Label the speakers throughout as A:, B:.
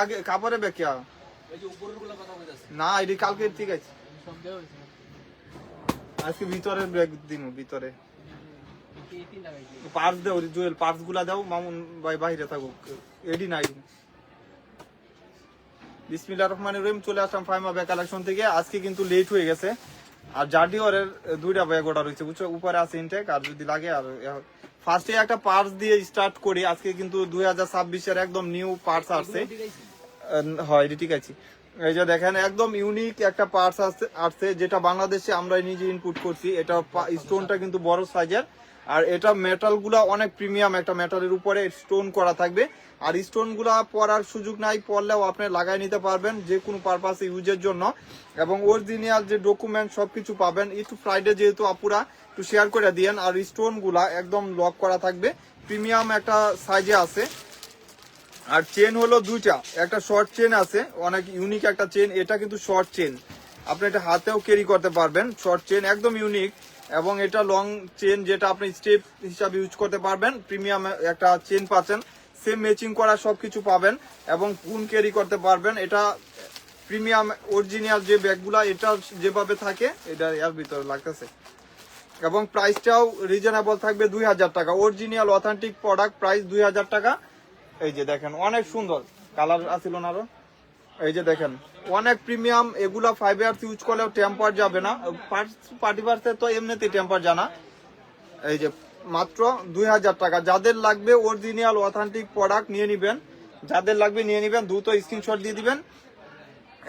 A: আগে কাপড়ে
B: বলতেছে
A: না এটি কালকে ঠিক আছে। আজকে ভিতরে। দিন ভিতরে পার্স দেও জুয়েল পার্সগুলা দাও মামুন ভাই বাইরে থাকুক এডি নাই। বিসমিল্লাহ রহমান রহিম চলে আসলাম ফাইমা ব্যাগ কালেকশন থেকে। আজকে কিন্তু লেট হয়ে গেছে। আর জার্ডিওরের দুইটা ব্যাগ অর্ডার হয়েছে বুঝছ? উপরে আছে ইনটেক আর যদি লাগে আর ফার্স্টে একটা পার্স দিয়ে স্টার্ট করি। আজকে কিন্তু দুই হাজার ছাব্বিশের একদম নিউ পার্স আসছে। হয়, এটি ঠিক আছে। এই যে দেখেন, একদম ইউনিক একটা পার্টস আসছে আসছে, যেটা বাংলাদেশে আমরা নিজে ইনপুট করছি। এটা স্টোনটা কিন্তু বড় সাইজের আর এটা মেটালগুলা অনেক প্রিমিয়াম একটা মেটালের উপরে স্টোন করা থাকবে। আর স্টোনগুলা পরার সুযোগ নাই, পরলেও আপনি লাগাই নিতে পারবেন যে কোনো পারপাস ইউজের জন্য। এবং অরিজিনাল যে ডকুমেন্ট সবকিছু পাবেন একটু ফ্রাইডে যেহেতু আপুরা একটু শেয়ার করে দিয়েন, আর স্টোনগুলা একদম লক করা থাকবে। প্রিমিয়াম একটা সাইজে আছে। আর চেন হলো দুইটা, একটা শর্ট চেন আছে, অনেক ইউনিক একটা চেন এটা কিন্তু শর্ট চেন আপনি এটা হাতেও ক্যারি করতে পারবেন শর্ট চেন একদম ইউনিক এবং এটা লং চেন যেটা আপনি স্টেপ হিসাবে ইউজ করতে পারবেন প্রিমিয়াম একটা চেন পাচ্ছেন সেম ম্যাচিং করা সবকিছু পাবেন এবং পুন ক্যারি করতে পারবেন। এটা প্রিমিয়াম অরিজিনাল যে ব্যাগগুলা, এটা যেভাবে থাকে, এটা এর ভিতরে লাগতেছে। এবং প্রাইসটাও রিজনেবল থাকবে দুই হাজার টাকা। অরিজিনাল অথেন্টিক প্রোডাক্ট প্রাইস দুই হাজার টাকা। এই যে দেখেন, অনেক সুন্দর। কালার আছিল না আরও? এই যে দেখেন, অনেক প্রিমিয়াম এগুলা ফাইভ ইয়ার্স ইউজ করলেও টেম্পার যাবে না। পার্টি পার্সে তো এমনিতেই টেম্পার জানা এই যে, মাত্র দুই হাজার টাকা। যাদের লাগবে অরিজিনাল অথেন্টিক প্রোডাক্ট নিয়ে নিবেন। যাদের লাগবে নিয়ে নিবেন, দ্রুত স্ক্রিনশট দিয়ে দিবেন।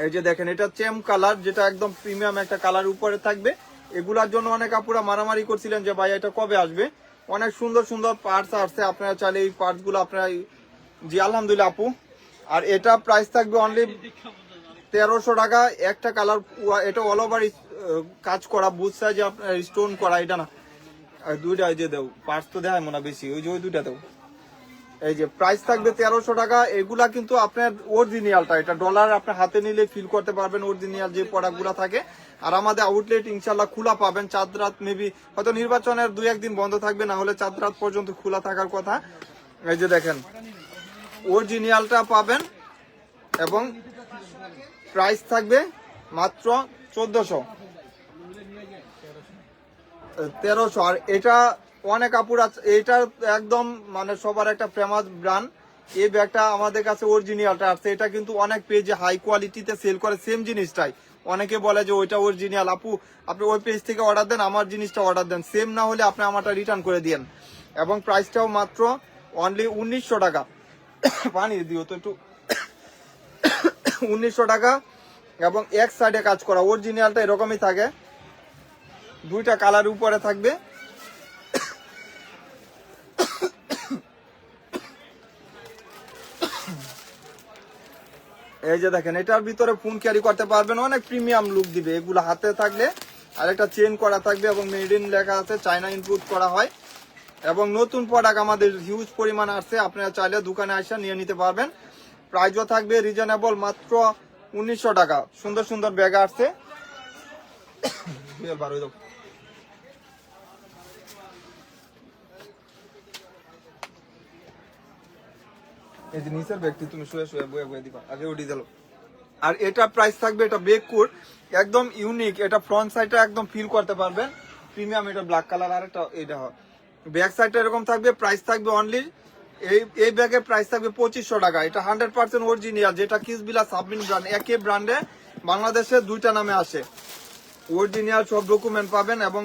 A: এই যে দেখেন, এটা চেম কালার যেটা একদম প্রিমিয়াম একটা কালার উপরে থাকবে। এগুলার জন্য অনেক আপুরা মারামারি করছিলেন যে, ভাই, এটা কবে আসবে? অনেক সুন্দর সুন্দর পার্টস আসছে। আপনারা চাইলে এই পার্টসগুলো আপনারা, জি, আলহামদুলিল্লাহ আপু আর এটা প্রাইস থাকবে অনলি তেরোশো টাকা। একটা কালার এটা অল ওভার কাজ করা বুথ সাইজে আপনার স্টোন করা, এটা না। দুইটা এই যে দেও পার্স তো দেয় মনে বেশি, ওই যে ওই দুইটা দেও। এই যে প্রাইস থাকবে তেরোশো টাকা, এগুলা কিন্তু আপনার অরিজিনালটা এটা ডলার আপনার হাতে নিলে ফিল করতে পারবেন অরিজিনাল যে প্রোডাক্টগুলা থাকে। আর আমাদের আউটলেট ইনশাল্লাহ খোলা পাবেন, চাঁদ রাত মেবি হয়তো নির্বাচনের দুই একদিন বন্ধ থাকবে, না হলে চাঁদ রাত পর্যন্ত খোলা থাকার কথা। এই যে দেখেন অরিজিনালটা পাবেন এবং প্রাইস থাকবে মাত্র চোদ্দশো। তেরোশো। আর এটা অনেক কাপড় আছে, এটা একদম মানে সবার একটা ফেমাস ব্র্যান্ড এই ব্যাগটা আমাদের কাছে অরিজিনালটা আছে, এটা কিন্তু অনেক পেজে হাই কোয়ালিটিতে সেল করে সেম জিনিসটাই। অনেকে বলে যে ওইটা অরিজিনাল আপু, আপনি ওই পেজ থেকে অর্ডার দেন, আমার জিনিসটা অর্ডার দেন। সেম না হলে আপনি আমারটা রিটার্ন করে দিয়েন। এবং প্রাইসটাও মাত্র অনলি উনিশশো টাকা। পানি দিও তো একটু। উনিশশো টাকা এবং এক সাইডে কাজ করা। অরিজিনালটা এরকমই থাকে। দুইটা কালার উপরে থাকবে। এই যে দেখেন, এটার ভিতরে ফোন ক্যারি করতে পারবেন, অনেক প্রিমিয়াম লুক দিবে। এগুলো হাতে থাকলে আর একটা চেন করা থাকবে এবং মেড ইন লেখা আছে চায়না ইনপুট করা হয়। এবং নতুন প্রোডাক্ট আমাদের হিউজ পরিমাণ আসছে, আপনারা চাইলে দোকানে আসা নিয়ে নিতে পারবেন। প্রাইজও থাকবে রিজনেবল মাত্র উনিশশো টাকা। সুন্দর সুন্দর ব্যাগ আসছে। এই যে নিচের তুমি শুয়ে শুয়ে বয়ে বয়ে দিবা, আগে উঠি দিল আর এটা প্রাইস থাকবে, এটা বেক কোট একদম ইউনিক এটা ফ্রন্ট সাইডটা একদম ফিল করতে পারবেন। প্রিমিয়াম এটা ব্ল্যাক কালার আর একটা এটা হয়। ব্যাক সাইডটা এরকম থাকবে প্রাইস থাকবে অনলি এই এই ব্যাগের প্রাইস থাকবে পঁচিশশো টাকা। এটা হান্ড্রেড পার্সেন্ট অরিজিনাল যেটা কিসবিলা সাবমিন ব্র্যান্ড একই ব্র্যান্ডে বাংলাদেশে দুইটা নামে আসে। অরিজিনাল সব ডকুমেন্ট পাবেন এবং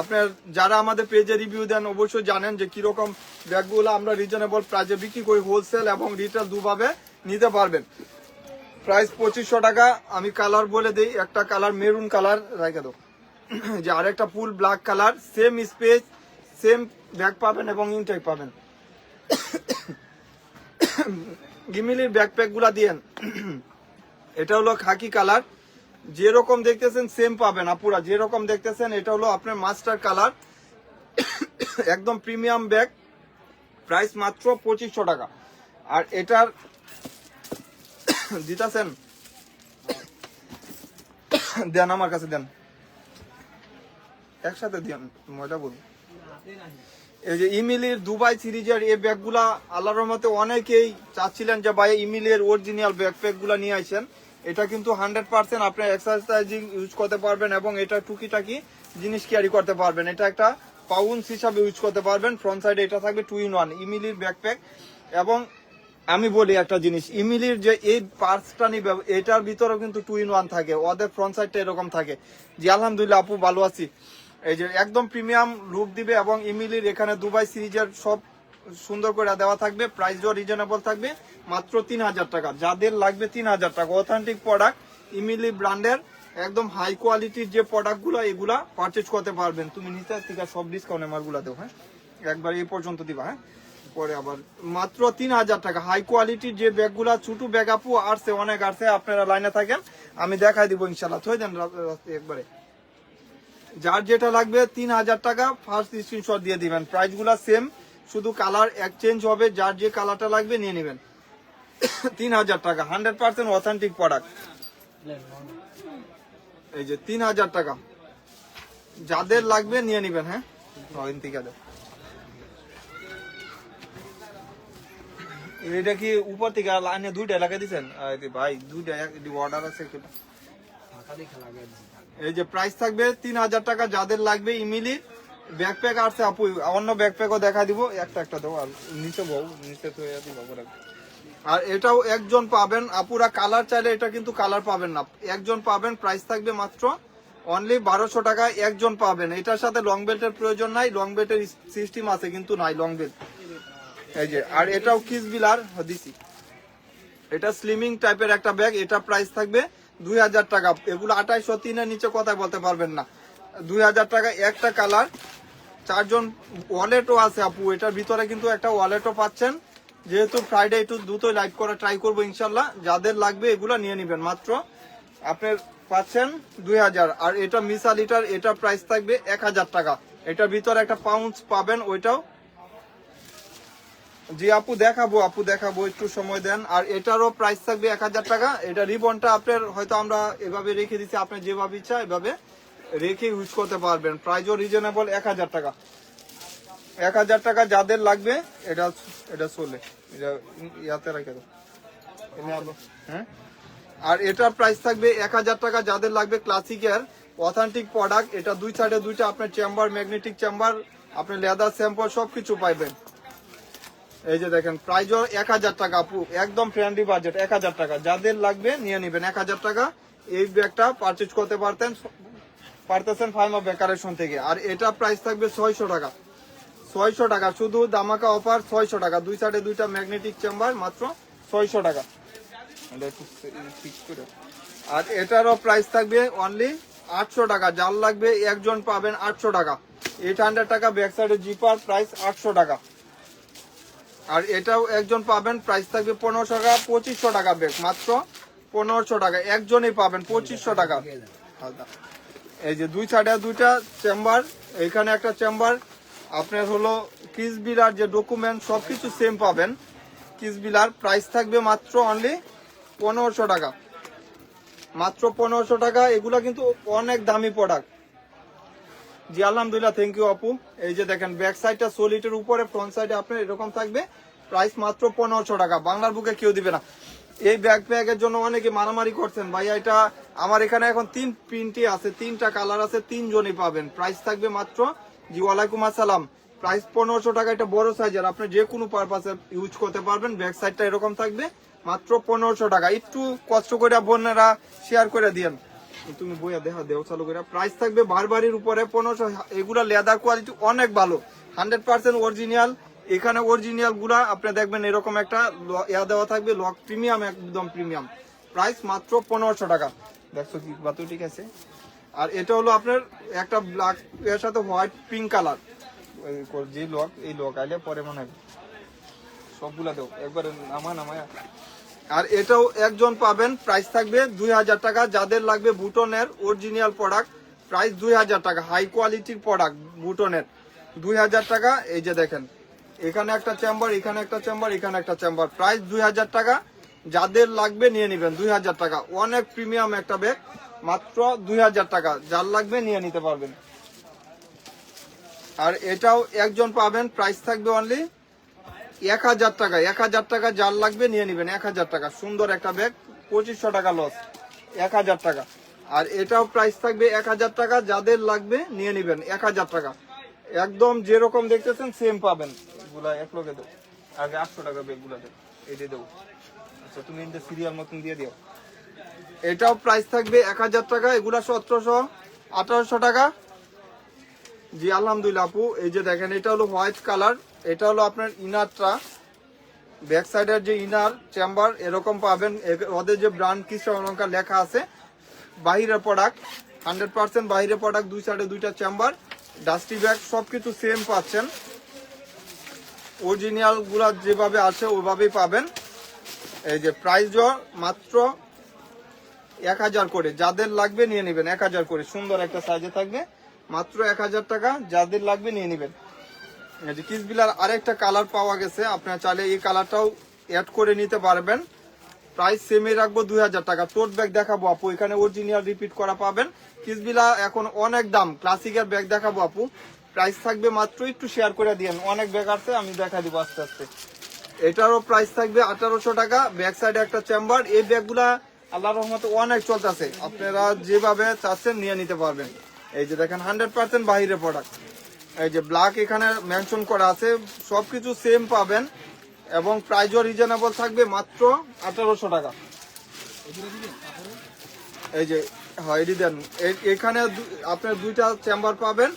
A: আপনার যারা আমাদের পেজে রিভিউ দেন, অবশ্যই জানেন যে কীরকম ব্যাগগুলো আমরা রিজনেবল প্রাইজে বিক্রি করি হোলসেল এবং রিটেল দুভাবে নিতে পারবেন। প্রাইস পঁচিশশো টাকা, আমি কালার বলে দিই, একটা কালার মেরুন কালার রেখে দাও। যে আরেকটা full black colour same space same bag পাবেন এবং ইনটেক পাবেন। গিমিলির ব্যাকপ্যাকগুলা দিয়েন। এটা হলো খাকি কালার। যেরকম দেখতেছেন, সেম পাবেন আপুরা। যেরকম দেখতেছেন, এটা হলো আপনার মাস্টার কালার। একদম প্রিমিয়াম ব্যাগ প্রাইস মাত্র পঁচিশশো টাকা। আর এটার দিতেছেন। দেন আমার কাছে, দেন। একসাথে দেন মজা বলুন। এই যে ইমিলির দুবাই সিরিজের এই ব্যাগগুলা আল্লাহর রহমতে অনেকেই চাচ্ছিলেন যে ভাই ইমিলের অরিজিনাল ব্যাকপ্যাকগুলা নিয়ে আসেন। এটা কিন্তু হান্ড্রেড পার্সেন্ট আপনি এক্সারসাইজিং ইউজ করতে পারবেন এবং এটা টুকিটাকি জিনিস ক্যারি করতে পারবেন। এটা একটা পাউন্স হিসাবে ইউজ করতে পারবেন। ফ্রন্ট সাইডে এটা থাকবে টু ইন ওয়ান ইমিলির ব্যাকপ্যাক এবং আমি বলি একটা জিনিস, ইমিলির যে এই পার্টসটা নিবে, এটার ভিতরেও কিন্তু টু ইন ওয়ান থাকে। ওদের ফ্রন্ট সাইডটা এরকম থাকে। জি, আলহামদুলিল্লাহ আপু, ভালো আছি। এই যে একদম প্রিমিয়াম লুক দিবে এবং ইমিলির এখানে দুবাই সিরিজের সব সুন্দর করে দেওয়া থাকবে প্রাইসও রিজনেবল থাকবে, মাত্র তিন হাজার টাকা। যাদের লাগবে তিন হাজার টাকা। অথেন্টিক প্রোডাক্ট ইমিলি ব্র্যান্ডের একদম হাই কোয়ালিটির যে প্রোডাক্টগুলো এগুলা পারচেজ করতে পারবেন। তুমি নিতে থেকে সব ডিসকাউন্ট মালগুলা দেবো হ্যাঁ? একবার এই পর্যন্ত দিবা হ্যাঁ? পরে আবার মাত্র তিন হাজার টাকা। হাই কোয়ালিটির যে ব্যাগগুলা ছোট ব্যাগ আপু আসছে, অনেক আসছে, আপনারা লাইনে থাকেন, আমি দেখাই দিব ইনশাল্লাহ থই একবারে। যার যেটা লাগবে তিন হাজার টাকা ফার্স্ট স্ক্রিনশট দিয়ে দিবেন। প্রাইসগুলা সেম শুধু কালার এক্সচেঞ্জ হবে, যার যে কালারটা লাগবে নিয়ে নেবেন। তিন হাজার টাকা হান্ড্রেড পার্সেন্ট অথেন্টিক প্রোডাক্ট এই যে তিন হাজার টাকা। যাদের লাগবে নিয়ে নেবেন হ্যাঁ? থেকে দেন। এটা কি উপর থেকে লাইনে দুইটা এলাকা দিচ্ছেন ভাই, দুইটা অর্ডার আছে এই যে প্রাইস থাকবে তিন হাজার টাকা, যাদের লাগবে ইমিলি ব্যাকপ্যাক আসছে আপু, অন্য ব্যাকপ্যাকও দেখা দিব। একটা একটা দেবো, আর নিচে বউ, নিচে। আর এটাও একজন পাবেন, আপুরা কালার চাইলে এটা কিন্তু কালার পাবেন না। একজন পাবেন প্রাইস থাকবে মাত্র অনলি বারোশো টাকা, একজন পাবেন। এটার সাথে লং বেল্টের প্রয়োজন নাই লং বেল্টের সিস্টেম আছে কিন্তু নাই লং বেল্ট এই যে, আর এটাও কিস বিলার দিছি এটা স্লিমিং টাইপের একটা ব্যাগ এটা প্রাইস থাকবে দুই হাজার টাকা। এগুলো আঠাইশো তিনের নিচে কথা বলতে পারবেন না। দুই হাজার টাকা একটা কালার, চারজন ওয়ালেটও আছে আপু। এটার ভিতরে কিন্তু একটা ওয়ালেটও পাচ্ছেন। যেহেতু ফ্রাইডে একটু দ্রুতই লাইভ করা ট্রাই করব ইনশাল্লাহ। যাদের লাগবে এগুলো নিয়ে নেবেন মাত্র। আপনার পাচ্ছেন দুই হাজার। আর এটা মিসা লিটার, এটা প্রাইস থাকবে এক হাজার টাকা। এটার ভিতরে একটা পাউন্স পাবেন, ওইটাও জি আপু দেখাবো আপু দেখাবো একটু সময় দেন। আর এটারও প্রাইস থাকবে এক হাজার টাকা। এটা রিবনটা আপনার হয়তো আমরা এভাবে রেখে দিচ্ছি আপনার যেভাবে ইচ্ছা এভাবে রেখে ইউজ করতে পারবেন। প্রাইসও রিজনেবল এক হাজার টাকা। এক হাজার টাকা যাদের লাগবে এটা এটা চলে। এটা ইয়াতে রাখে হ্যাঁ? আর এটার প্রাইস থাকবে এক হাজার টাকা যাদের লাগবে ক্লাসিকের অথেন্টিক প্রোডাক্ট এটা দুই সাইডে দুইটা আপনার চেম্বার ম্যাগনেটিক চেম্বার আপনার লেদার স্যাম্পল সবকিছু পাইবেন। এই যে দেখেন প্রাইজও এক হাজার টাকা, আপু, একদম ফ্রেন্ডলি বাজেট এক হাজার টাকা। যাদের লাগবে, নিয়ে নেবেন এক হাজার টাকা। এই ব্যাগটা পারচেজ করতে পারতেন, পারতেছেন ফাইমা বেকারেশন থেকে। আর এটা প্রাইস থাকবে ছয়শো টাকা। ছয়শো টাকা, শুধু দামাকা অফার ছয়শো টাকা। দুই সাইডে দুইটা ম্যাগনেটিক চেম্বার মাত্র ছয়শো টাকা। আর এটারও প্রাইস থাকবে অনলি আটশো টাকা। যার লাগবে একজন পাবেন আটশো টাকা। এইট হান্ড্রেড টাকা ব্যাক সাইডে জিপার প্রাইস আটশো টাকা। আর এটাও একজন পাবেন প্রাইস থাকবে পনেরোশো টাকা, পঁচিশশো টাকা ব্যাগ মাত্র পনেরোশো টাকা। একজনই পাবেন পঁচিশশো টাকা। এই যে দুই সাইডে দুইটা চেম্বার এখানে একটা চেম্বার আপনার হলো কিস বিলার যে ডকুমেন্ট সবকিছু সেম পাবেন। কিস বিলার প্রাইস থাকবে মাত্র অনলি পনেরোশো টাকা। মাত্র পনেরোশো টাকা, এগুলা কিন্তু অনেক দামি প্রোডাক্ট জি, আলহামদুলিল্লাহ থ্যাংক ইউ আপু। এই যে দেখেন ব্যাক সাইডটা সোলিটের উপরে ফ্রন্ট সাইডে আপনার এরকম থাকবে। প্রাইস মাত্র পনেরোশো টাকা, বাংলার বুকে কেউ দিবে না। এই ব্যাগ ব্যাগের জন্য অনেকে মারামারি করছেন। ভাইয়া, এটা আমার এখানে এখন তিন প্রিন্টই আছে, তিনটা কালার আছে, তিনজনই পাবেন। প্রাইস থাকবে মাত্র, জি, ওয়ালাইকুম আসসালাম। প্রাইস পনেরোশো টাকা, এটা বড় সাইজের আপনি যে কোনো পারপাসে ইউজ করতে পারবেন। ব্যাক সাইডটা এরকম থাকবে, মাত্র পনেরোশো টাকা। একটু কষ্ট করে বোনেরা শেয়ার করে দিয়েন। তুমি বইয়া দেখা দেও চালু করে প্রাইস থাকবে বারবারির উপরে, পনেরোশো। এগুলা লেদার কোয়ালিটি অনেক ভালো। হান্ড্রেড পার্সেন্ট অরিজিনাল এখানে অরিজিনালগুলা আপনি দেখবেন এরকম একটা ইয়া দেওয়া থাকবে, লক প্রিমিয়াম একদম প্রিমিয়াম প্রাইস মাত্র পনেরোশো টাকা। দেখছ কি বাতু ঠিক আছে? আর এটা হলো আপনার একটা ব্ল্যাক এর সাথে হোয়াইট পিঙ্ক কালার যে লক, এই লক আইলে পরে মনে হয় সবগুলা দেও। একবারে নামা নামায়। আর এটাও একজন পাবেন। প্রাইস থাকবে দুই হাজার টাকা। যাদের লাগবে বুটনের অরিজিনাল প্রোডাক্ট প্রাইস দুই হাজার টাকা। হাই কোয়ালিটির প্রোডাক্ট বুটনের। দুই হাজার টাকা। এই যে দেখেন, এখানে একটা চেম্বার এখানে একটা চেম্বার এখানে একটা চেম্বার প্রাইস দুই হাজার টাকা। যাদের লাগবে নিয়ে নেবেন দুই হাজার টাকা। অনেক প্রিমিয়াম একটা ব্যাগ মাত্র দুই হাজার টাকা। যার লাগবে নিয়ে নিতে পারবেন। আর এটাও একজন পাবেন। প্রাইস থাকবে অনলি এক হাজার টাকা, এক হাজার টাকা যার লাগবে নিয়ে নেবেন, এক হাজার টাকা। সুন্দর একটা ব্যাগ পঁচিশশো টাকা লস এক হাজার টাকা। আর এটাও প্রাইস থাকবে এক হাজার টাকা, যাদের লাগবে নিয়ে নেবেন, এক হাজার টাকা। একদম যেরকম দেখতেছেন সেম পাবেন। এক লোকে দেবো। আগে আটশো টাকা ব্যাগগুলা দেবো। এই দিয়ে দেবো। আচ্ছা তুমি এটা সিরিয়াল মতন দিয়ে দিও। এটাও প্রাইস থাকবে এক হাজার টাকা, এগুলা সতেরোশো, আঠারোশো টাকা। জি, আলহামদুলিল্লাহ আপু। এই যে দেখেন, এটা হলো হোয়াইট কালার, এটা হলো আপনার ইনারটা। ব্যাক সাইডের যে ইনার চেম্বার, এরকম পাবেন। ওদের যে ব্র্যান্ড কৃষ্ণ অলঙ্কার লেখা আছে, বাহিরের প্রোডাক্ট হান্ড্রেড পার্সেন্ট বাহিরের প্রোডাক্ট দুই সাইডে দুইটা চেম্বার ডাস্টি ব্যাগ সব কিছু সেম পাচ্ছেন। অরিজিনালগুলা যেভাবে আছে ওইভাবেই পাবেন। এই যে প্রাইস মাত্র এক হাজার করে। যাদের লাগবে নিয়ে নেবেন, এক হাজার করে। সুন্দর একটা সাইজে থাকবে। মাত্র এক হাজার টাকা, যাদের লাগবে নিয়ে নেবেন। কিসবিলার আরেকটা কালার পাওয়া গেছে, আপনার চাইলে এই কালারটাও অ্যাড করে নিতে পারবেন। প্রাইস সেমে রাখব দুই হাজার টাকা। টোট ব্যাগ দেখাবো আপু, এখানে অরিজিনাল রিপিট করা পাবেন। কিসবিলা এখন অনেক দাম ক্লাসিকের ব্যাগ দেখাবো আপু। প্রাইস থাকবে মাত্র, একটু শেয়ার করে দিয়েন। অনেক ব্যাগ আছে, আমি দেখা দিব আস্তে আস্তে। এটারও প্রাইস থাকবে আঠারোশো টাকা। ব্যাক সাইডে একটা চেম্বার এই ব্যাগগুলা আল্লাহ রহমতে অনেক চলতেছে। আপনারা যেভাবে চাচ্ছেন নিয়ে নিতে পারবেন। এই যে দেখেন হান্ড্রেড পার্সেন্ট বাহিরে প্রোডাক্ট এই যে ব্ল্যাক এখানে মেনশন করা আছে, সবকিছু সেম পাবেন এবং প্রাইজও রিজনেবল থাকবে মাত্র আঠারোশো টাকা। এই যে, হয়, এটি দেন। এখানে আপনার দুইটা চেম্বার পাবেন,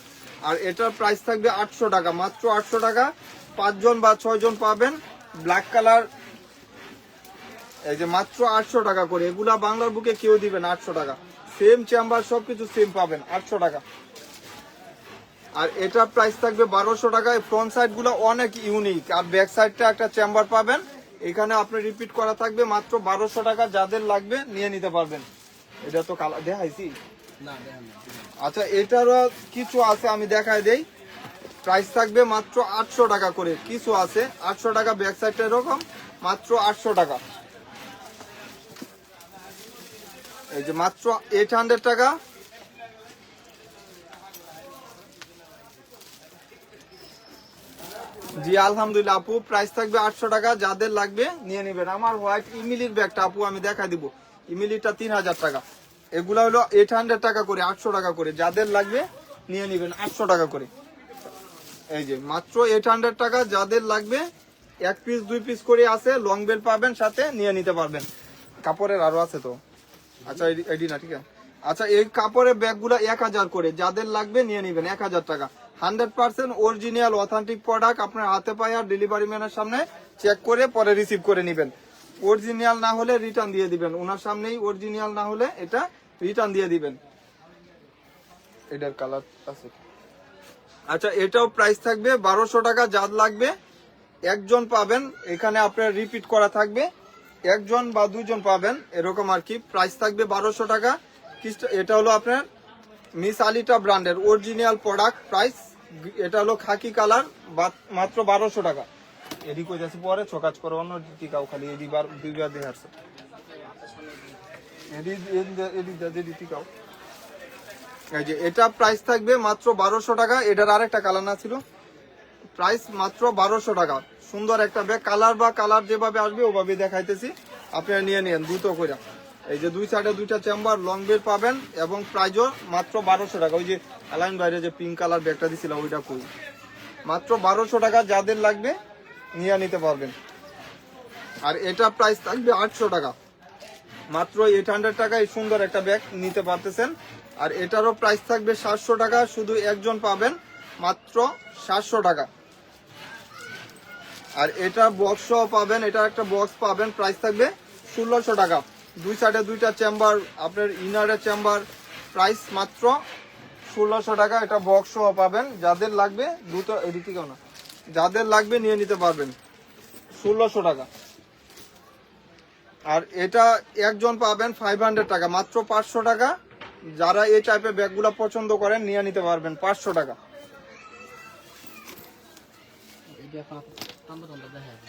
A: আর এটার প্রাইস থাকবে আটশো টাকা, মাত্র আটশো টাকা। পাঁচজন বা ছয়জন পাবেন ব্ল্যাক কালার এই যে মাত্র আটশো টাকা করে, এগুলা বাংলার বুকে কেউ দিবেন আটশো টাকা। সেম চেম্বার সবকিছু সেম পাবেন আটশো টাকা। আর এটা প্রাইস থাকবে বারোশো টাকায়। ফ্রন্ট সাইডগুলো অনেক ইউনিক আর ব্যাক সাইডটা একটা চেম্বার পাবেন। এখানে আপনি রিপিট করা থাকবে মাত্র বারোশো টাকা। যাদের লাগবে নিয়ে নিতে পারবেন। এটা তো কালা দেখাইছি? আচ্ছা এটারও কিছু আছে আমি দেখাই দেই। প্রাইস থাকবে মাত্র আটশো টাকা করে। কিছু আছে আটশো টাকা ব্যাক সাইডটা এরকম মাত্র আটশো টাকা। এই যে মাত্র এইট হান্ড্রেড টাকা। জি, আলহামদুলিল্লাহ আপু প্রাইস থাকবে আটশো টাকা, যাদের লাগবে নিয়ে নেবেন। আমার হোয়াইট ইমিলির ব্যাগটা আপু, আমি দেখা দিব। ইমিলিটা তিন হাজার টাকা। এগুলা হলো এইট হান্ড্রেড টাকা করে, আটশো টাকা করে। যাদের লাগবে নিয়ে নেবেন আটশো টাকা করে। এই যে, মাত্র এইট হান্ড্রেড টাকা, যাদের লাগবে এক পিস দুই পিস করে আছে লং বেল পাবেন, সাথে নিয়ে নিতে পারবেন। কাপড়ের আরও আছে তো। আচ্ছা এডি- ঠিক আছে। আচ্ছা এই কাপড়ের ব্যাগগুলো এক হাজার করে, যাদের লাগবে নিয়ে নেবেন, এক হাজার টাকা। Hundred percent original, authentic product আপনার হাতে পায়ে আর ডেলিভারি ম্যানের সামনে চেক করে, পরে রিসিভ করে নেবেন। অরিজিনাল না হলে রিটার্ন দিয়ে দিবেন। ওনার সামনেই অরিজিনাল না হলে এটা রিটার্ন দিয়ে দিবেন। এটার কালার আছে। আচ্ছা এটাও প্রাইস থাকবে বারোশো টাকা, যার লাগবে একজন পাবেন। এখানে আপনার রিপিট করা থাকবে। একজন বা দুজন পাবেন, এরকম আর কি। প্রাইস থাকবে বারোশো টাকা। এটা হলো আপনার মিস আলিটা ব্র্যান্ডের অরিজিনাল প্রোডাক্ট প্রাইস এটা হলো খাকি কালার মাত্র বারোশো টাকা। এডি কই যাচ্ছে পরে চকাজ করো অন্য টিকাও খালি এডি বার দুইবার দিয়ে আসছে। এই যে, এটা প্রাইস থাকবে মাত্র বারোশো টাকা। এটার আরেকটা কালার না ছিল। প্রাইস মাত্র বারোশো টাকা। সুন্দর একটা ব্যাগ। কালার বা কালার যেভাবে আসবে, ওভাবে দেখাইতেছি। আপনারা নিয়ে নিন দুটো করে এই যে দুই সাইডে দুইটা চেম্বার লং বের পাবেন এবং প্রাইজও মাত্র বারোশো টাকা। ওই যে অ্যালাইন বাইরে যে পিঙ্ক কালার ব্যাগটা দিছিলাম, ওইটা কই? মাত্র বারোশো টাকা যাদের লাগবে, নিয়ে নিতে পারবেন। আর এটা প্রাইস থাকবে আটশো টাকা। মাত্র এইট হান্ড্রেড টাকায় সুন্দর একটা ব্যাগ নিতে পারতেছেন। আর এটারও প্রাইস থাকবে সাতশো টাকা, শুধু একজন পাবেন, মাত্র সাতশো টাকা। আর এটা বক্স সহ পাবেন, এটা একটা বক্স পাবেন প্রাইস থাকবে ষোলোশো টাকা। দুই সাইডে দুইটা চেম্বার আপনার ইনারের চেম্বার প্রাইস মাত্র ষোলোশো টাকা, এটা বক্স সহ পাবেন। যাদের লাগবে, দুটো কেউ না যাদের লাগবে, নিয়ে নিতে পারবেন। ষোলোশো টাকা। আর এটা একজন পাবেন ফাইভ হান্ড্রেড টাকা, মাত্র পাঁচশো টাকা। যারা এই টাইপের ব্যাগগুলো পছন্দ করেন, নিয়ে নিতে পারবেন পাঁচশো টাকা।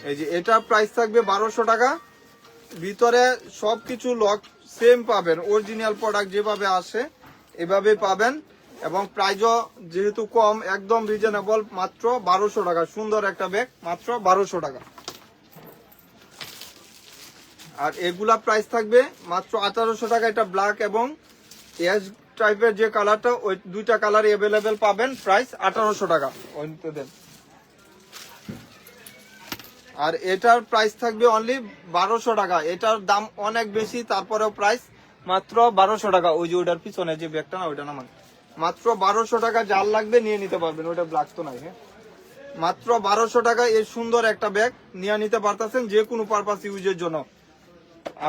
A: এই যে এটা প্রাইস থাকবে বারোশো টাকা। ভিতরে সবকিছু লক সেম পাবেন। অরিজিনাল প্রোডাক্ট যেভাবে আসে এভাবে পাবেন। এবং প্রাইজও যেহেতু কম, একদম রিজনেবল মাত্র বারোশো টাকা। সুন্দর একটা ব্যাগ মাত্র বারোশো টাকা। আর এগুলা প্রাইস থাকবে মাত্র আঠারোশো টাকা। এটা ব্ল্যাক এবং এস টাইপের যে কালারটা ওই দুইটা কালার অ্যাভেলেবেল পাবেন। প্রাইস আঠারোশো টাকা। দেন। আর এটার প্রাইস থাকবে অনলি বারোশো টাকা। এটার দাম অনেক বেশি, তারপরেও প্রাইস মাত্র বারোশো টাকা। ওই যে ওটার পিছনে যে ব্যাগটা না, ওইটা নামান মাত্র বারোশো টাকা জাল লাগবে নিয়ে নিতে পারবেন। ওটা ব্ল্যাক তো নাই হ্যাঁ? মাত্র বারোশো টাকা এই সুন্দর একটা ব্যাগ নিয়ে নিতে পারতেছেন যে কোনো পারপাস ইউজের জন্য।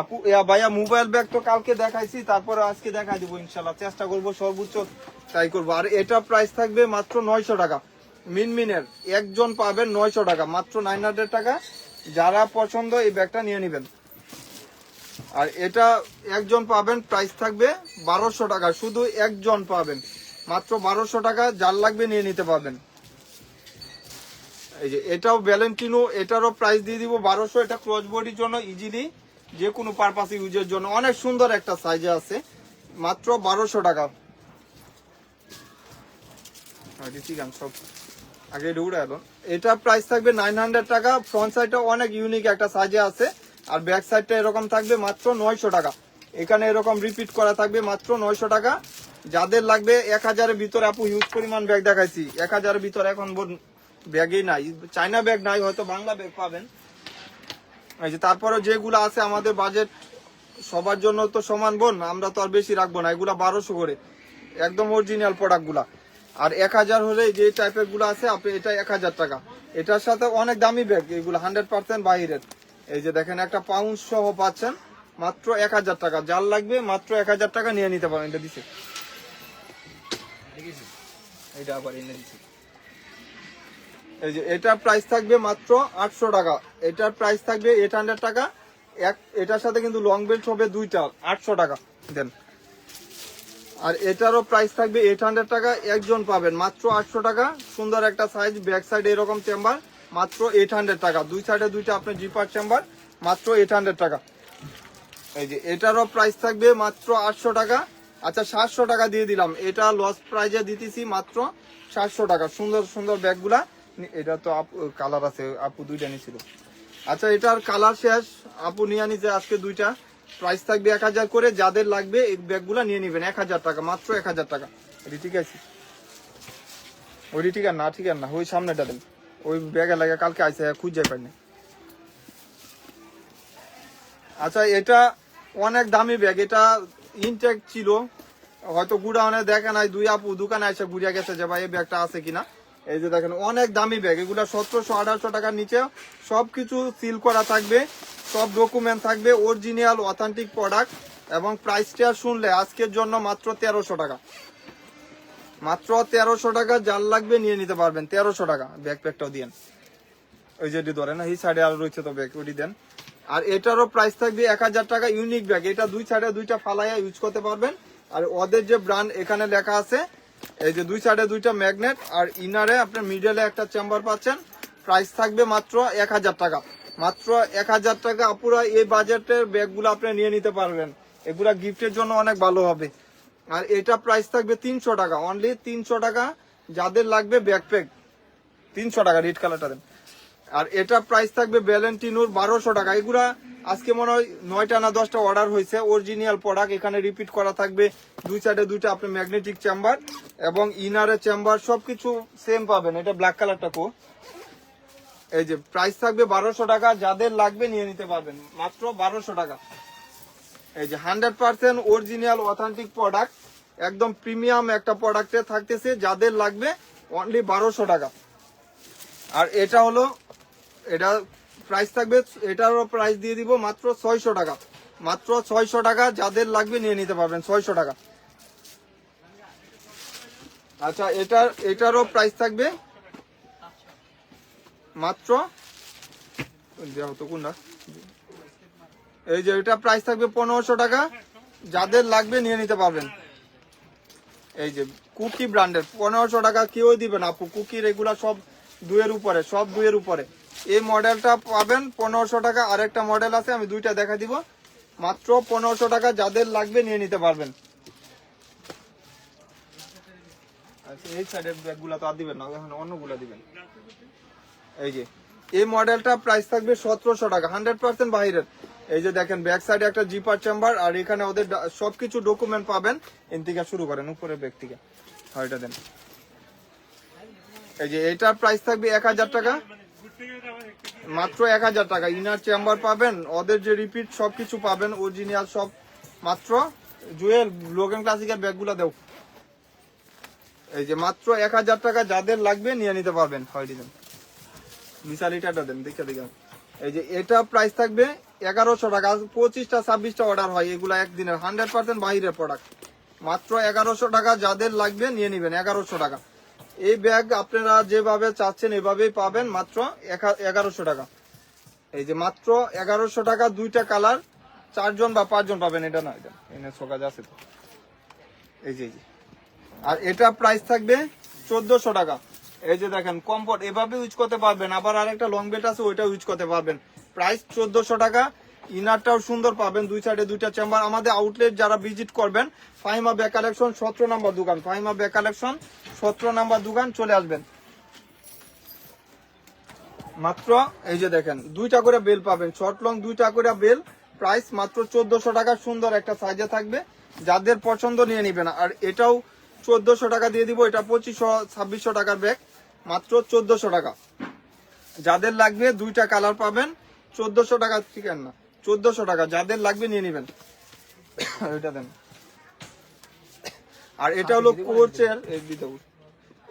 A: আপু ভাইয়া মোবাইল ব্যাগ তো কালকে দেখাইছি, তারপরে আজকে দেখাই দিব ইনশাল্লাহ। চেষ্টা করব সর্বোচ্চ ট্রাই করব। আর এটা প্রাইস থাকবে মাত্র নয়শো টাকা। মিনমিনের। একজন পাবেন নয়শো টাকা, মাত্র নাইন টাকা। যারা পছন্দ এই ব্যাগটা নিয়ে নেবেন। আর এটা একজন পাবেন প্রাইস থাকবে বারোশো টাকা। শুধু একজন পাবেন, মাত্র বারোশো টাকা। যার লাগবে নিয়ে নিতে পারবেন। এই যে, এটাও ভ্যালেন্টিনো এটারও প্রাইস দিয়ে দিব বারোশো। এটা ক্রস বডির জন্য ইজিলি যে কোনো পারপাস ইউজের জন্য। অনেক সুন্দর একটা সাইজে আছে। মাত্র বারোশো টাকা। সব। আগে উড়ে এলো এটা প্রাইস থাকবে নাইন হান্ড্রেড টাকা। ফ্রন্ট সাইডটা অনেক ইউনিক একটা সাইজে আছে। আর ব্যাক সাইডটা এরকম থাকবে মাত্র নয়শো টাকা। এখানে এরকম রিপিট করা থাকবে মাত্র নয়শো টাকা। যাদের লাগবে এক হাজারের ভিতরে, আপু হিউজ পরিমাণ ব্যাগ দেখাইছি। এক হাজারের ভিতরে এখন ব্যাগই নাই। চাইনা ব্যাগ নাই, হয়তো বাংলা ব্যাগ পাবেন। এই তারপরে যেগুলো আছে আমাদের বাজেট সবার জন্য তো সমান বোন, আমরা তো আর বেশি রাখব না। এগুলা বারোশো করে। একদম অরিজিনাল প্রোডাক্টগুলা। আর এক হাজার হলে যে টাইপেরগুলো আছে আপনি এটা এক হাজার টাকা। এটার সাথে অনেক দামি ব্যাগ এগুলো হান্ড্রেড পার্সেন্ট বাইরের এই যে দেখেন একটা পাউন্ড সহ পাচ্ছেন মাত্র এক হাজার টাকা। যার লাগবে মাত্র এক হাজার টাকা নিয়ে নিতে পারেন এটা দিছে। এটা আবার এনে এই যে এটার প্রাইস থাকবে মাত্র আটশো টাকা। এটার প্রাইস থাকবে এইট হান্ড্রেড টাকা। এক এটার সাথে কিন্তু লং বেল্ট হবে দুইটা আটশো টাকা। দেন। আর এটারও প্রাইস থাকবে এইট হান্ড্রেড টাকা। একজন পাবেন। মাত্র আটশো টাকা। সুন্দর একটা সাইজ ব্যাক সাইড এরকম চেম্বার মাত্র এইট হান্ড্রেড টাকা। দুই সাইডে দুইটা আপনার জিপার চেম্বার মাত্র এইট হান্ড্রেড টাকা। এই যে, এটারও প্রাইস থাকবে মাত্র আটশো টাকা। আচ্ছা সাতশো টাকা দিয়ে দিলাম। এটা লস প্রাইজে দিতেছি মাত্র সাতশো টাকা। সুন্দর সুন্দর ব্যাগগুলা এটা তো কালার আছে। আপু দুইটা নিছিল। আচ্ছা এটার কালার শেষ। আপু নিয়ে নিছে আজকে দুইটা। প্রাইস থাকবে এক হাজার করে, যাদের লাগবে এই ব্যাগগুলা নিয়ে নিবেন। এক হাজার টাকা, মাত্র এক হাজার টাকা। ঠিক আছে ওইটি ঠিক আর না, ঠিক আর না, ওই সামনেটা দেন। ওই ব্যাগে লাগে, কালকে আইসে খুঁজে পাইনি। আচ্ছা এটা অনেক দামি ব্যাগ। এটা ইনটেক ছিল। হয়তো গুড়াউনে দেখে নাই, দুই আপু দোকানে এসে ঘুরিয়া গেছে যে ভাই, এই ব্যাগটা আছে কিনা। এই যে দেখেন, অনেক দামি ব্যাগ এগুলো সতেরোশো, আঠারোশো টাকার নিচে সবকিছু সিল করা থাকবে। সব ডকুমেন্ট থাকবে অরিজিনাল অথেন্টিক প্রোডাক্ট এবং প্রাইসটা শুনলে আজকের জন্য মাত্র তেরোশো টাকা। মাত্র তেরোশো টাকা, যার লাগবে নিয়ে নিতে পারবেন, তেরোশো টাকা। ব্যাগ প্যাকটাও দিয়েন। ওই যেটি ধরেন, এই সাইডে আরও রয়েছে তো ব্যাগ ওটি দেন। আর এটারও প্রাইস থাকবে এক হাজার টাকা ইউনিক ব্যাগ এটা দুই সাইডে দুইটা ফালাইয়া ইউজ করতে পারবেন। আর ওদের যে ব্র্যান্ড এখানে লেখা আছে এই যে দুই সাইডে দুইটা ম্যাগনেট আর ইনারে আপনার মিডলে একটা চেম্বার পাচ্ছেন। প্রাইস থাকবে মাত্র এক হাজার টাকা। মাত্র এক হাজার টাকা আপুরা এই বাজেটের ব্যাগগুলো আপনি নিয়ে নিতে পারবেন। এগুলা গিফটের জন্য অনেক ভালো হবে। আর এটা প্রাইস থাকবে তিনশো টাকা। অনলি তিনশো টাকা যাদের লাগবে ব্যাকপ্যাক তিনশো টাকা রেড কালারটা দেন। আর এটা প্রাইস থাকবে ভ্যালেন্টিনোর বারোশো টাকা। এগুলা আজকে মনে হয় নয়টা না দশটা অর্ডার হয়েছে। অরিজিনাল প্রোডাক্ট এখানে রিপিট করা থাকবে। দুই সাইডে দুইটা আপনি ম্যাগনেটিক চেম্বার এবং ইনারের চেম্বার সবকিছু সেম পাবেন। এটা ব্ল্যাক কালারটা কো। এই যে প্রাইস থাকবে বারোশো টাকা। যাদের লাগবে নিয়ে নিতে পারবেন। মাত্র বারোশো টাকা। এই যে hundred percent original authentic product একদম প্রিমিয়াম একটা প্রোডাক্টে থাকতেছে। যাদের লাগবে অনলি বারোশো টাকা। আর এটা হলো এটা প্রাইস থাকবে, এটারও প্রাইস দিয়ে দিব মাত্র ছয়শো টাকা। মাত্র ছয়শো টাকা যাদের লাগবে নিয়ে নিতে পারবেন, ছয়শো টাকা। আচ্ছা এটার, এটারও প্রাইস থাকবে মাত্র এই যে, এটা প্রাইস থাকবে পনেরোশো টাকা, যাদের লাগবে নিয়ে নিতে পারবেন। এই যে, কুকি ব্র্যান্ডের পনেরোশো টাকা কেউ দিবে না আপু, কুকি রেগুলার সব দুইয়ের উপরে, সব দুয়ের উপরে। এই মডেলটা পাবেন পনেরোশো টাকা। আরেকটা মডেল আছে, আমি দুইটা দেখা দিব। মাত্র পনেরোশো টাকা যাদের লাগবে নিয়ে নিতে পারবেন। আচ্ছা এই না দিবেন। এই যে, এই মডেলটা প্রাইস থাকবে সতেরোশো টাকা হান্ড্রেড এই যে দেখেন ব্যাক সাইডে একটা জিপার চেম্বার আর এখানে ওদের সবকিছু ডকুমেন্ট পাবেন। এন থেকে শুরু করেন, উপরের দেন। এই যে এটার প্রাইস থাকবে এক হাজার টাকা। মাত্র এক হাজার টাকা। ইনার চেম্বার পাবেন, ওদের যে রিপিট সবকিছু পাবেন অরিজিনাল সব। মাত্র জুয়েল লোকেন ক্লাসিকের ব্যাগগুলো দেও। এই যে মাত্র এক হাজার টাকা যাদের লাগবে নিয়ে নিতে পারবেন হয় দিবেন বিশাল দেন, দেখে দেখেন এই যে এটা প্রাইস থাকবে এগারোশো টাকা পঁচিশটা, ছাব্বিশটা অর্ডার হয়, এগুলো একদিনের। হান্ড্রেড পার্সেন্ট বাইরের প্রোডাক্ট মাত্র এগারোশো টাকা যাদের লাগবে নিয়ে নেবেন, এগারোশো টাকা। এই ব্যাগ আপনারা যেভাবে চাচ্ছেন এভাবেই পাবেন মাত্র এগারোশো টাকা। এই যে মাত্র এগারোশো টাকা দুইটা কালার, চারজন বা পাঁচজন পাবেন, এটা না, এটা এনে সকাজ আছে তো। এই যে আর এটা প্রাইস থাকবে চোদ্দশো টাকা। এই যে দেখেন কমফোর্ট এভাবে ইউজ করতে পারবেন, আবার আরেকটা লং বেট আছে ওইটা ইউজ করতে পারবেন। প্রাইস চোদ্দশো টাকা ইনারটাও সুন্দর পাবেন, দুই সাইডে দুইটা চেম্বার আমাদের আউটলেট যারা ভিজিট করবেন ফাইমা ব্যাগ কালেকশন সতেরো নাম্বার দোকান। ফাইমা ব্যাগ কালেকশন সতেরো নাম্বার দোকান, চলে আসবেন। মাত্র, এই যে দেখেন, দুইটা করে বেল পাবেন। শর্ট লং দুইটা করে বেল প্রাইস মাত্র চোদ্দশো টাকা, সুন্দর একটা সাইজে থাকবে। যাদের পছন্দ নিয়ে নিবেন। আর এটাও চোদ্দশো টাকা দিয়ে দিব, এটা পঁচিশশো, ছাব্বিশশো টাকার ব্যাগ মাত্র চোদ্দশো টাকা। যাদের লাগবে দুইটা কালার পাবেন, চোদ্দশো টাকা আছে না। চোদ্দশো টাকা যাদের লাগবে নিয়ে নিবেন। এটা দেন। আর এটা হলো বল।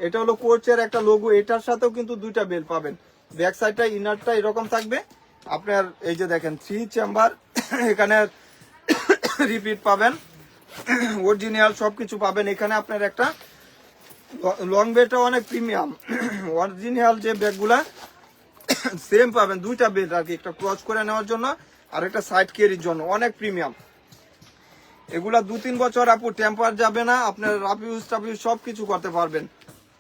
A: এটা হলো কোচের একটা লোগো। এটার সাথেও কিন্তু দুইটা বেল পাবেন। ব্যাক সাইডটা ইনারটা এরকম থাকবে। আপনার এই যে দেখেন থ্রি চেম্বার এখানে রিপিট পাবেন। অরিজিনাল সবকিছু পাবেন। এখানে আপনার একটা লং বেলটা অনেক প্রিমিয়াম অরিজিনাল যে ব্যাগগুলা সেম পাবেন। দুইটা বেল্ট আর কি একটা ক্রস করে নেওয়ার জন্য। আর একটা সাইড কেরির জন্য, অনেক প্রিমিয়াম এগুলা দু তিন বছর আপু টেম্পার যাবে না, আপনার রাপিউজ টাপিউজ সব কিছু করতে পারবেন।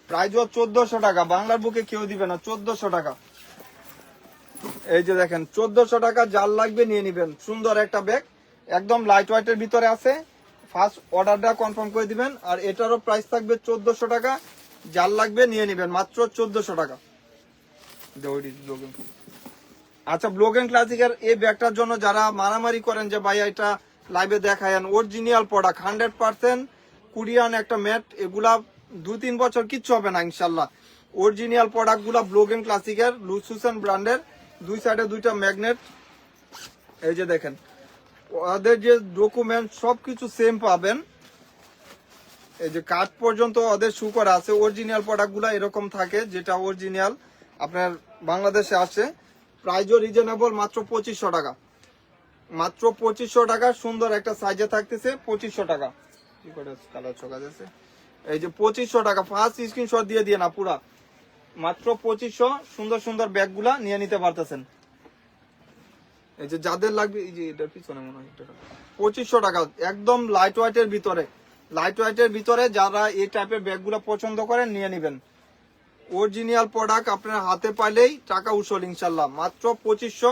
A: প্রাইস চোদ্দশো টাকা, বাংলার বুকে কেউ দিবে না, চোদ্দশো টাকা। এই যে দেখেন, চোদ্দশো টাকা জাল লাগবে নিয়ে নিবেন। সুন্দর একটা ব্যাগ একদম লাইট ওয়েটের ভিতরে আছে। ফার্স্ট অর্ডারটা কনফার্ম করে দিবেন, আর এটারও প্রাইস থাকবে চোদ্দশো টাকা। জাল লাগবে নিয়ে নিবেন, মাত্র চোদ্দশো টাকা। দৌড়ি আচ্ছা ব্লগিং ক্লাসিকের এই ব্যাগটার জন্য যারা মারামারি করেন যে ভাই এটা লাইভে দেখায়েন original product hundred percent Kurian একটা ম্যাট, এগুলা দু তিন বছর কিচ্ছু হবে না ইনশাল্লাহ। অরিজিনাল প্রোডাক্টগুলা ব্লগিং ক্লাসিকের লুসুসেন ব্র্যান্ডের দুই সাইডে দুইটা ম্যাগনেট এই যে দেখেন, ওদের যে ডকুমেন্ট সবকিছু সেম পাবেন। এই যে কাঠ পর্যন্ত ওদের শু করা আছে অরিজিনাল প্রোডাক্টগুলো এরকম থাকে, যেটা অরিজিনাল আপনার বাংলাদেশে আসে। প্রাইজও রিজনেবল মাত্র পঁচিশশো টাকা। মাত্র পঁচিশশো টাকা, সুন্দর একটা সাইজে থাকতেছে, পঁচিশশো টাকা। কি করে কালার চোকাজ আছে? এই যে পঁচিশশো টাকা ফার্স্ট স্ক্রিনশট দিয়ে দিয়ে না, পুরা। মাত্র পঁচিশশো, সুন্দর সুন্দর ব্যাগগুলা নিয়ে নিতে পারতেছেন। এই যে যাদের লাগবে, এই যে এটার পিছনে মনে হয় পঁচিশশো টাকা, একদম লাইট ওয়াইটের ভিতরে। লাইট ওয়াইটের ভিতরে যারা এই টাইপের ব্যাগগুলো পছন্দ করেন, নিয়ে নেবেন। অরিজিনাল প্রোডাক্ট আপনার হাতে পাইলেই টাকা উসল ইনশাল্লাহ মাত্র পঁচিশশো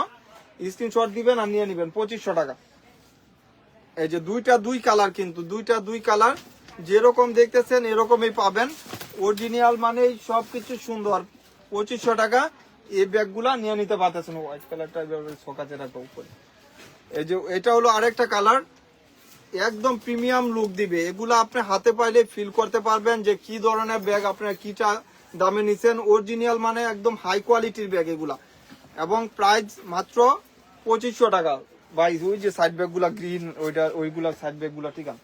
A: স্ক্রিনশট দিবেন আর নিয়ে নেবেন, পঁচিশশো টাকা। এই যে দুইটা দুই কালার কিন্তু, দুইটা দুই কালার যেরকম দেখতেছেন এরকমই পাবেন। অরিজিনাল মানেই সবকিছু সুন্দর। পঁচিশশো টাকা, এই ব্যাগগুলা নিয়ে নিতে পারতেছেন। হোয়াইট কালারটা সকাতে রাখব উপরে। এই যে এটা হলো আরেকটা কালার একদম প্রিমিয়াম লুক দিবে। এগুলো আপনি হাতে পাইলে ফিল করতে পারবেন যে কি ধরনের ব্যাগ আপনার কিটা দামে নিছেন অরিজিনাল মানে একদম হাই কোয়ালিটির ব্যাগ এগুলা। এবং প্রাইস মাত্র পঁচিশশো টাকা। ভাই, ওই যে সাইড ব্যাগগুলা গ্রিন ওইটা, ওইগুলা সাইড ব্যাগগুলা, ঠিক আছে?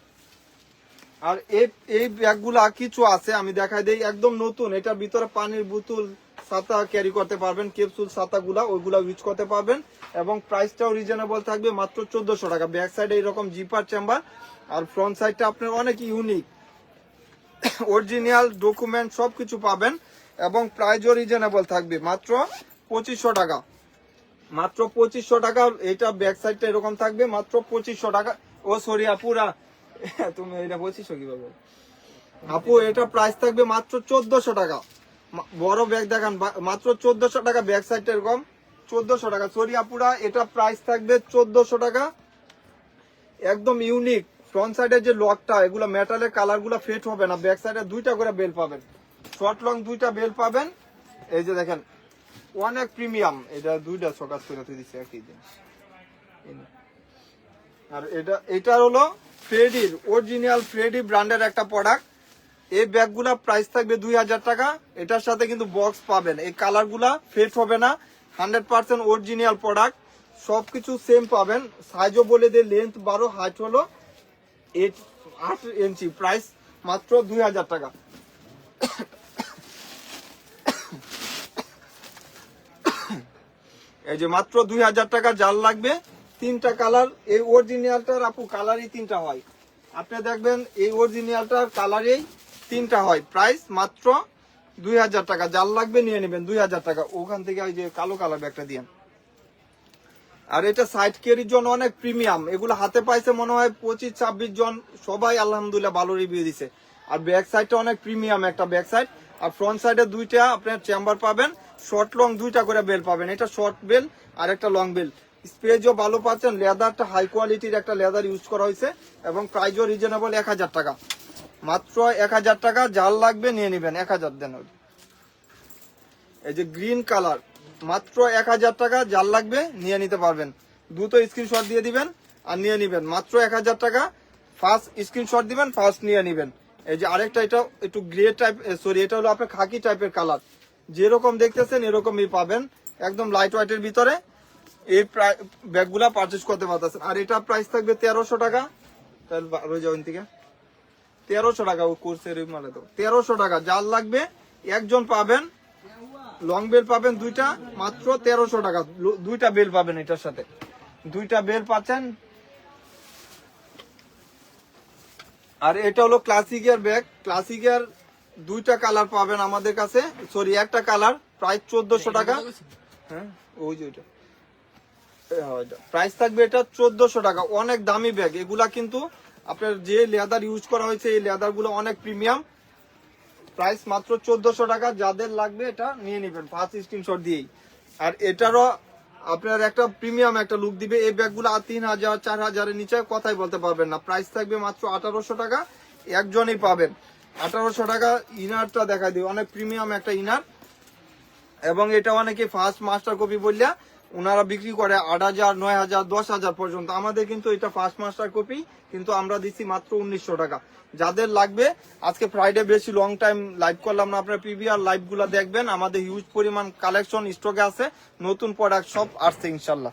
A: আর এই এই ব্যাগগুলা কিছু আছে, আমি দেখাই দেই, একদম নতুন। এটার ভিতরে পানির বোতল, ছাতা ক্যারি করতে পারবেন ক্যাপসুল ছাতা গুলা ওইগুলা ইউজ করতে পারবেন। এবং প্রাইসটাও রিজনেবল থাকবে, মাত্র চোদ্দশো টাকা। ব্যাক সাইডে এরকম জিপার চেম্বার আর ফ্রন্ট সাইডটা আপনার অনেক ইউনিক অরিজিনাল ডকুমেন্ট সবকিছু পাবেন এবং প্রাইজও রিজনেবল থাকবে। মাত্র পঁচিশশো টাকা। মাত্র পঁচিশশো টাকা এটা ব্যাক সাইডটা এরকম থাকবে। মাত্র পঁচিশশো টাকা। ও সরি আপুরা তুমি এটা পঁচিশশো কীভাবে আপু, এটা প্রাইস থাকবে মাত্র চোদ্দশো টাকা। বড় ব্যাগ দেখান মাত্র চোদ্দশো টাকা ব্যাক সাইডটা এরকম। চোদ্দশো টাকা। সরি আপুরা এটা প্রাইস থাকবে চোদ্দশো টাকা। একদম ইউনিক ফ্রন্ট সাইডের যে লকটা এগুলো মেটালের কালারগুলো ফেট হবে না। ব্যাক সাইডে দুইটা করে বেল পাবেন। শর্ট লং দুইটা বেল পাবেন। এই যে দেখেন অনেক প্রিমিয়াম এটা দুইটা সকাজ করে তুই দিচ্ছে, একই দিন আর এটা এটা হলো ফ্রেডির অরিজিনাল ফ্রেডি ব্র্যান্ডের একটা প্রোডাক্ট এই ব্যাগগুলা প্রাইস থাকবে দুই হাজার টাকা। এটার সাথে কিন্তু বক্স পাবেন। এই কালারগুলা ফেট হবে না। হান্ড্রেড পার্সেন্ট অরিজিনাল প্রোডাক্ট সবকিছু সেম পাবেন। সাইজও বলে দিয়ে লেন্থ বারো হাইট হলো এইট, আট ইঞ্চি প্রাইস মাত্র দুই হাজার টাকা। এই যে মাত্র দুই হাজার টাকা জাল লাগবে, তিনটা কালার, এই অরিজিনালটার আপু কালারই তিনটা হয়। আপনি দেখবেন এই অরিজিনালটার কালারেই তিনটা হয়। প্রাইস মাত্র দুই হাজার টাকা, জাল লাগবে, নিয়ে নেবেন দুই হাজার টাকা। ওখান থেকে ওই যে কালো কালার ব্যাগটা দিয়ে আর এটা সাইড কেয়ারির জন্য অনেক প্রিমিয়াম এগুলো হাতে পাইছে মনে হয় পঁচিশ, ছাব্বিশ জন। সবাই আলহামদুলিল্লাহ ভালো রিভিউ দিছে। আর ব্যাক সাইডটা অনেক প্রিমিয়াম একটা ব্যাক সাইড আর ফ্রন্ট সাইডে দুইটা আপনার চেম্বার পাবেন। শর্ট লং দুইটা করে বেল পাবেন। এটা শর্ট বেল আর একটা লং বেল স্পেজও ভালো পাচ্ছেন লেদারটা হাই কোয়ালিটির একটা লেদার ইউজ করা হয়েছে এবং প্রাইজও রিজনেবল এক হাজার টাকা। মাত্র এক হাজার টাকা জাল লাগবে নিয়ে নেবেন। এক হাজার দেন এই যে গ্রিন কালার মাত্র এক হাজার টাকা জাল লাগবে নিয়ে নিতে পারবেন। দ্রুত স্ক্রিনশট দিয়ে দিবেন আর নিয়ে নিবেন। মাত্র এক হাজার টাকা ফার্স্ট স্ক্রিনশট দিবেন ফার্স্ট নিয়ে নিবেন। এই যে আরেকটা এটা একটু গ্রে টাইপ সরি এটা হলো আপনার খাকি টাইপের কালার যেরকম দেখতেছেন, এরকমই পাবেন। একদম লাইট ওয়াইটের ভিতরে। এই ব্যাগগুলা পারচেস করতে পারতেছেন। আর এটা প্রাইস থাকবে তেরোশো টাকা। তাহলে রয়ে যাবেন থেকে তেরোশো টাকা ও কোর্সের মানে তো। তেরোশো টাকা জাল লাগবে একজন পাবেন। লং বেল পাবেন দুইটা, মাত্র তেরোশো টাকা। দুইটা বেল পাবেন এটার সাথে। দুইটা বেল পাচ্ছেন। আর এটা হলো ক্লাসিকের ব্যাগ ক্লাসিকের দুইটা কালার পাবেন আমাদের কাছে। সরি একটা কালার প্রায় চোদ্দশো টাকা। হ্যাঁ ওই যে ওইটা। প্রাইস থাকবে এটা চোদ্দশো টাকা। অনেক দামি ব্যাগ এগুলা কিন্তু আপনার যে লেদার ইউজ করা হয়েছে, এই লেদারগুলো অনেক প্রিমিয়াম প্রাইস মাত্র চোদ্দশো টাকা, যাদের লাগবে এটা নিয়ে নেবেন ফার্স্ট স্ক্রিনশট দিয়েই। আর এটারও আপনার একটা প্রিমিয়াম একটা লুক দিবে, এই ব্যাগগুলো তিন হাজার, চার হাজারের নিচে কথাই বলতে পারবেন না। প্রাইস থাকবে মাত্র আঠারোশো টাকা, একজনই পাবেন। আঠারোশো টাকা ইনারটা দেখা দিবে অনেক প্রিমিয়াম একটা ইনার এবং এটা অনেকে ফার্স্ট মাস্টার কপি বললে ওনারা বিক্রি করে আট হাজার, নয় হাজার, দশ হাজার পর্যন্ত। আমাদের কিন্তু এটা ফার্স্ট মাস্টার কপি কিন্তু আমরা দিচ্ছি মাত্র উনিশশো টাকা। যাদের লাগবে, আজকে ফ্রাইডে বেশি লং টাইম লাইভ করলাম না, আপনার পিভিআর লাইভগুলা দেখবেন। আমাদের হিউজ পরিমাণ কালেকশন স্টকে আছে, নতুন প্রোডাক্ট সব আসছে ইনশাল্লাহ।